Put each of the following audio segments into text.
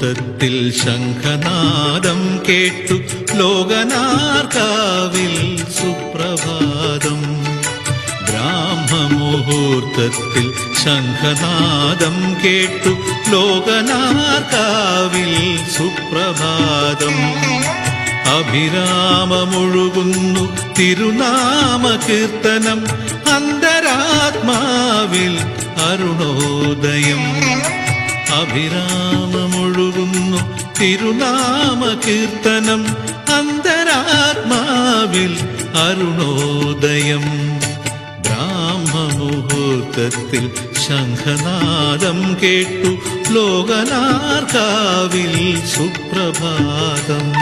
ബ്രഹ്മമുഹൂർത്തത്തിൽ ശംഖനാദം കേട്ടു ലോകനാർക്കാവിൽ സുപ്രഭാതം. ബ്രാഹ്മമുഹൂർത്തത്തിൽ ശംഖനാദം കേട്ടു ലോകനാർക്കാവിൽ സുപ്രഭാതം. അഭിരാമമൊഴുകുന്നു തിരുനാമ കീർത്തനം അന്തരാത്മാവിൽ അരുണോദയം. അഭിരാമമൊഴുകുന്നു തിരുനാമ കീർത്തനം അന്തരാത്മാവിൽ അരുണോദയം. ബ്രാഹ്മമുഹൂർത്തത്തിൽ ശംഖനാദം കേട്ടു ലോകനാർക്കാവിൽ സുപ്രഭാതം.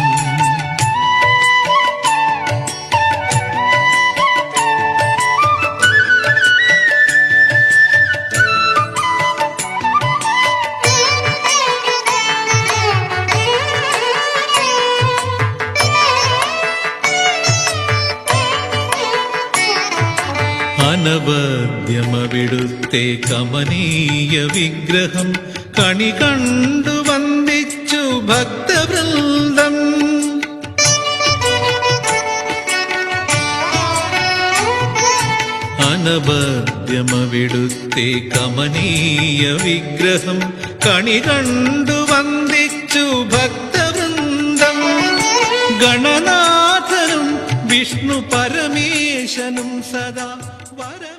അനവദ്യമവിടുത്തെ കമനീയ വിഗ്രഹം കണി കണ്ടു വന്ദിച്ചു ഭക്തവൃന്ദം. അനവദ്യമവിടുത്തെ കമനീയ വിഗ്രഹം കണി കണ്ടു വന്ദിച്ചു ഭക്തവൃന്ദം വിഷ്ണു പരമേശനും സദാ വരമേ